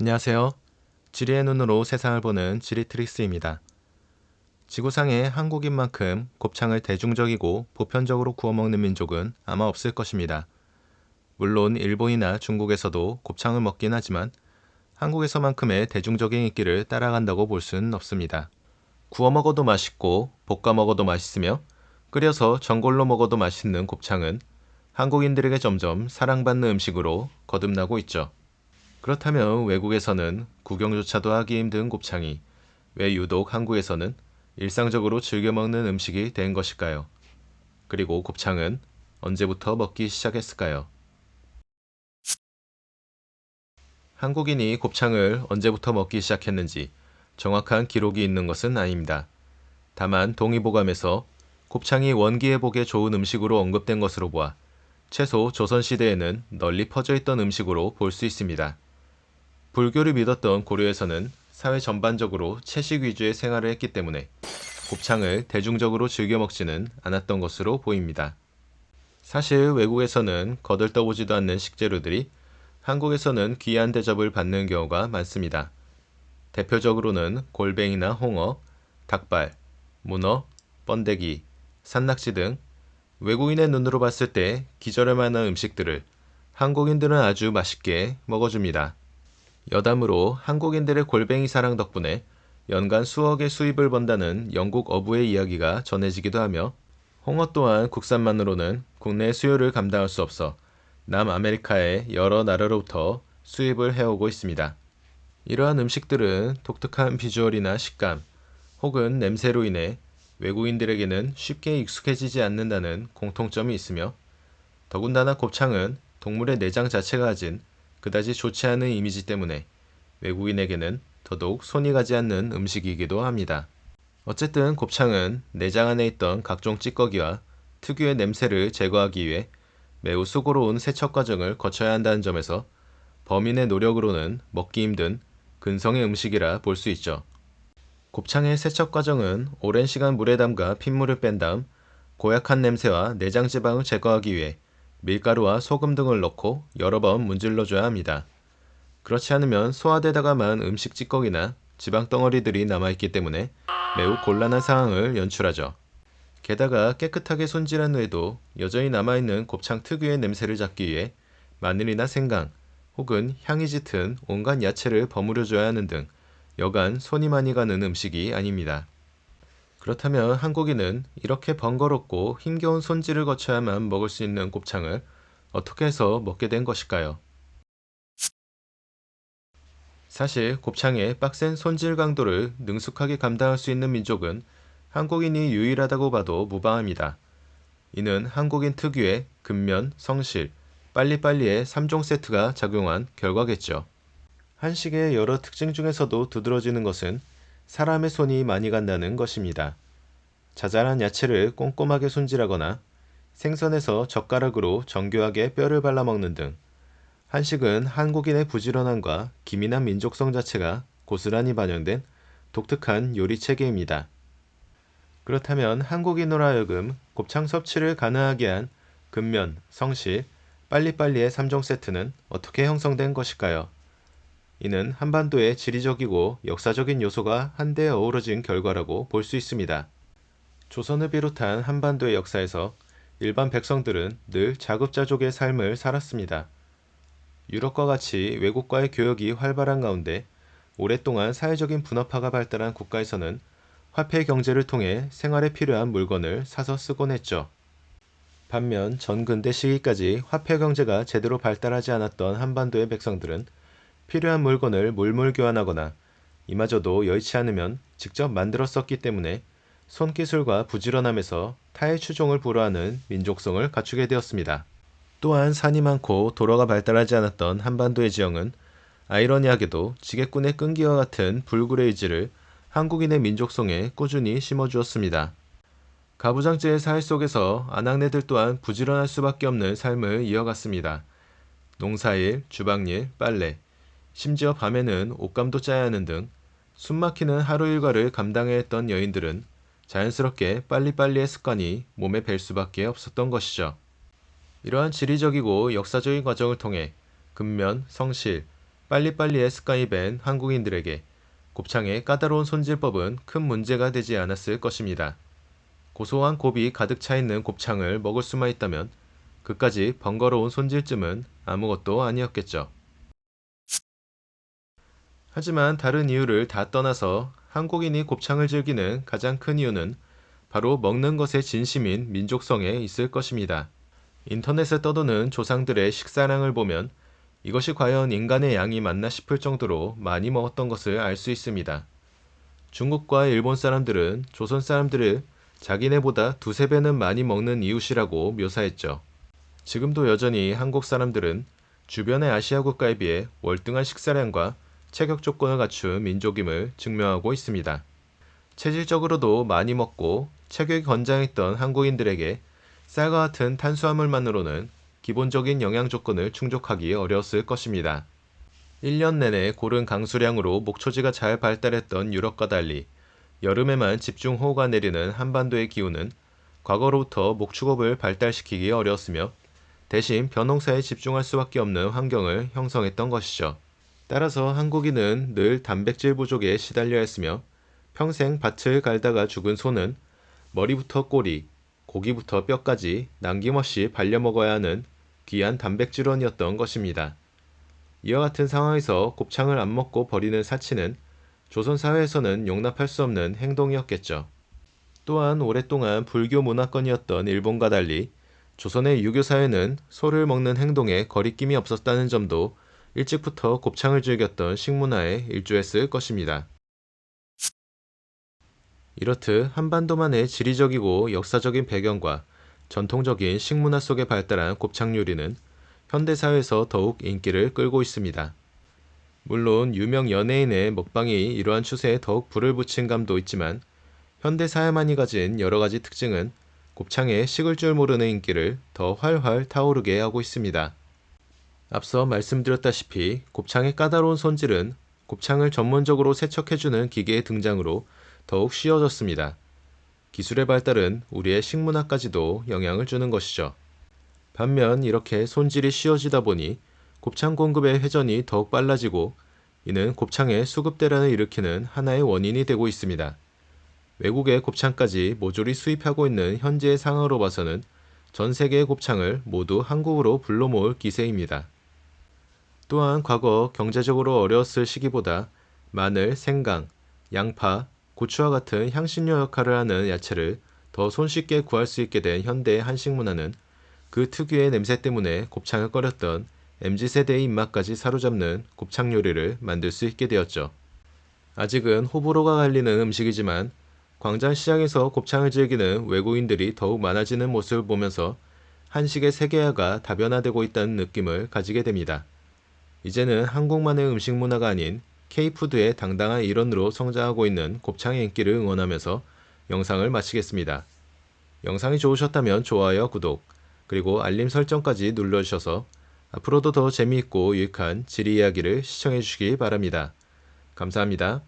안녕하세요. 지리의 눈으로 세상을 보는 지리트릭스입니다. 지구상에 한국인만큼 곱창을 대중적이고 보편적으로 구워 먹는 민족은 아마 없을 것입니다. 물론 일본이나 중국에서도 곱창을 먹긴 하지만 한국에서만큼의 대중적인 인기를 따라간다고 볼 수는 없습니다. 구워 먹어도 맛있고 볶아 먹어도 맛있으며 끓여서 전골로 먹어도 맛있는 곱창은 한국인들에게 점점 사랑받는 음식으로 거듭나고 있죠. 그렇다면 외국에서는 구경조차도 하기 힘든 곱창이 왜 유독 한국에서는 일상적으로 즐겨 먹는 음식이 된 것일까요? 그리고 곱창은 언제부터 먹기 시작했을까요? 한국인이 곱창을 언제부터 먹기 시작했는지 정확한 기록이 있는 것은 아닙니다. 다만 동의보감에서 곱창이 원기회복에 좋은 음식으로 언급된 것으로 보아 최소 조선시대에는 널리 퍼져 있던 음식으로 볼 수 있습니다. 불교를 믿었던 고려에서는 사회 전반적으로 채식 위주의 생활을 했기 때문에 곱창을 대중적으로 즐겨 먹지는 않았던 것으로 보입니다. 사실 외국에서는 거들떠보지도 않는 식재료들이 한국에서는 귀한 대접을 받는 경우가 많습니다. 대표적으로는 골뱅이나 홍어, 닭발, 문어, 번데기, 산낙지 등 외국인의 눈으로 봤을 때 기절할 만한 음식들을 한국인들은 아주 맛있게 먹어줍니다. 여담으로 한국인들의 골뱅이 사랑 덕분에 연간 수억의 수입을 번다는 영국 어부의 이야기가 전해지기도 하며 홍어 또한 국산만으로는 국내 수요를 감당할 수 없어 남아메리카의 여러 나라로부터 수입을 해오고 있습니다. 이러한 음식들은 독특한 비주얼이나 식감 혹은 냄새로 인해 외국인들에게는 쉽게 익숙해지지 않는다는 공통점이 있으며 더군다나 곱창은 동물의 내장 자체가 가진 그다지 좋지 않은 이미지 때문에 외국인에게는 더더욱 손이 가지 않는 음식이기도 합니다. 어쨌든 곱창은 내장 안에 있던 각종 찌꺼기와 특유의 냄새를 제거하기 위해 매우 수고로운 세척 과정을 거쳐야 한다는 점에서 범인의 노력으로는 먹기 힘든 근성의 음식이라 볼 수 있죠. 곱창의 세척 과정은 오랜 시간 물에 담가 핏물을 뺀 다음 고약한 냄새와 내장 지방을 제거하기 위해 밀가루와 소금 등을 넣고 여러 번 문질러줘야 합니다. 그렇지 않으면 소화되다가 만 음식 찌꺼기나 지방 덩어리들이 남아있기 때문에 매우 곤란한 상황을 연출하죠. 게다가 깨끗하게 손질한 후에도 여전히 남아있는 곱창 특유의 냄새를 잡기 위해 마늘이나 생강 혹은 향이 짙은 온갖 야채를 버무려줘야 하는 등 여간 손이 많이 가는 음식이 아닙니다. 그렇다면 한국인은 이렇게 번거롭고 힘겨운 손질을 거쳐야만 먹을 수 있는 곱창을 어떻게 해서 먹게 된 것일까요? 사실 곱창의 빡센 손질 강도를 능숙하게 감당할 수 있는 민족은 한국인이 유일하다고 봐도 무방합니다. 이는 한국인 특유의 근면, 성실, 빨리빨리의 3종 세트가 작용한 결과겠죠. 한식의 여러 특징 중에서도 두드러지는 것은 사람의 손이 많이 간다는 것입니다. 자잘한 야채를 꼼꼼하게 손질하거나 생선에서 젓가락으로 정교하게 뼈를 발라먹는 등 한식은 한국인의 부지런함과 기민한 민족성 자체가 고스란히 반영된 독특한 요리 체계입니다. 그렇다면 한국인으로 하여금 곱창 섭취를 가능하게 한 근면, 성실, 빨리빨리의 3종 세트는 어떻게 형성된 것일까요? 이는 한반도의 지리적이고 역사적인 요소가 한데 어우러진 결과라고 볼 수 있습니다. 조선을 비롯한 한반도의 역사에서 일반 백성들은 늘 자급자족의 삶을 살았습니다. 유럽과 같이 외국과의 교역이 활발한 가운데 오랫동안 사회적인 분업화가 발달한 국가에서는 화폐 경제를 통해 생활에 필요한 물건을 사서 쓰곤 했죠. 반면 전근대 시기까지 화폐 경제가 제대로 발달하지 않았던 한반도의 백성들은 필요한 물건을 물물 교환하거나 이마저도 여의치 않으면 직접 만들어 썼기 때문에 손기술과 부지런함에서 타의 추종을 불허하는 민족성을 갖추게 되었습니다. 또한 산이 많고 도로가 발달하지 않았던 한반도의 지형은 아이러니하게도 지게꾼의 끈기와 같은 불굴의 의지를 한국인의 민족성에 꾸준히 심어주었습니다. 가부장제의 사회 속에서 아낙네들 또한 부지런할 수밖에 없는 삶을 이어갔습니다. 농사일, 주방일, 빨래, 심지어 밤에는 옷감도 짜야 하는 등 숨막히는 하루 일과를 감당해야 했던 여인들은 자연스럽게 빨리빨리의 습관이 몸에 뵐 수밖에 없었던 것이죠. 이러한 지리적이고 역사적인 과정을 통해 근면, 성실, 빨리빨리의 습관이 밴 한국인들에게 곱창의 까다로운 손질법은 큰 문제가 되지 않았을 것입니다. 고소한 곱이 가득 차 있는 곱창을 먹을 수만 있다면 그까지 번거로운 손질쯤은 아무것도 아니었겠죠. 하지만 다른 이유를 다 떠나서 한국인이 곱창을 즐기는 가장 큰 이유는 바로 먹는 것에 진심인 민족성에 있을 것입니다. 인터넷에 떠도는 조상들의 식사량을 보면 이것이 과연 인간의 양이 맞나 싶을 정도로 많이 먹었던 것을 알 수 있습니다. 중국과 일본 사람들은 조선 사람들을 자기네보다 두세 배는 많이 먹는 이웃이라고 묘사했죠. 지금도 여전히 한국 사람들은 주변의 아시아 국가에 비해 월등한 식사량과 체격 조건을 갖춘 민족임을 증명하고 있습니다. 체질적으로도 많이 먹고 체격이 건장했던 한국인들에게 쌀과 같은 탄수화물만으로는 기본적인 영양 조건을 충족하기 어려웠을 것입니다. 1년 내내 고른 강수량으로 목초지가 잘 발달했던 유럽과 달리 여름에만 집중호우가 내리는 한반도의 기후는 과거로부터 목축업을 발달시키기 어려웠으며 대신 벼농사에 집중할 수밖에 없는 환경을 형성했던 것이죠. 따라서 한국인은 늘 단백질 부족에 시달려 했으며 평생 밭을 갈다가 죽은 소는 머리부터 꼬리, 고기부터 뼈까지 남김없이 발려 먹어야 하는 귀한 단백질원이었던 것입니다. 이와 같은 상황에서 곱창을 안 먹고 버리는 사치는 조선 사회에서는 용납할 수 없는 행동이었겠죠. 또한 오랫동안 불교 문화권이었던 일본과 달리 조선의 유교 사회는 소를 먹는 행동에 거리낌이 없었다는 점도 일찍부터 곱창을 즐겼던 식문화에 일조했을 것입니다. 이렇듯 한반도만의 지리적이고 역사적인 배경과 전통적인 식문화 속에 발달한 곱창 요리는 현대사회에서 더욱 인기를 끌고 있습니다. 물론 유명 연예인의 먹방이 이러한 추세에 더욱 불을 붙인 감도 있지만 현대사회만이 가진 여러가지 특징은 곱창의 식을 줄 모르는 인기를 더 활활 타오르게 하고 있습니다. 앞서 말씀드렸다시피 곱창의 까다로운 손질은 곱창을 전문적으로 세척해주는 기계의 등장으로 더욱 쉬워졌습니다. 기술의 발달은 우리의 식문화까지도 영향을 주는 것이죠. 반면 이렇게 손질이 쉬워지다 보니 곱창 공급의 회전이 더욱 빨라지고 이는 곱창의 수급 대란을 일으키는 하나의 원인이 되고 있습니다. 외국의 곱창까지 모조리 수입하고 있는 현재의 상황으로 봐서는 전 세계의 곱창을 모두 한국으로 불러 모을 기세입니다. 또한 과거 경제적으로 어려웠을 시기보다 마늘, 생강, 양파, 고추와 같은 향신료 역할을 하는 야채를 더 손쉽게 구할 수 있게 된 현대의 한식 문화는 그 특유의 냄새 때문에 곱창을 꺼렸던 MZ세대의 입맛까지 사로잡는 곱창 요리를 만들 수 있게 되었죠. 아직은 호불호가 갈리는 음식이지만 광장시장에서 곱창을 즐기는 외국인들이 더욱 많아지는 모습을 보면서 한식의 세계화가 다변화되고 있다는 느낌을 가지게 됩니다. 이제는 한국만의 음식 문화가 아닌 K푸드의 당당한 일원으로 성장하고 있는 곱창의 인기를 응원하면서 영상을 마치겠습니다. 영상이 좋으셨다면 좋아요, 구독, 그리고 알림 설정까지 눌러주셔서 앞으로도 더 재미있고 유익한 지리 이야기를 시청해 주시기 바랍니다. 감사합니다.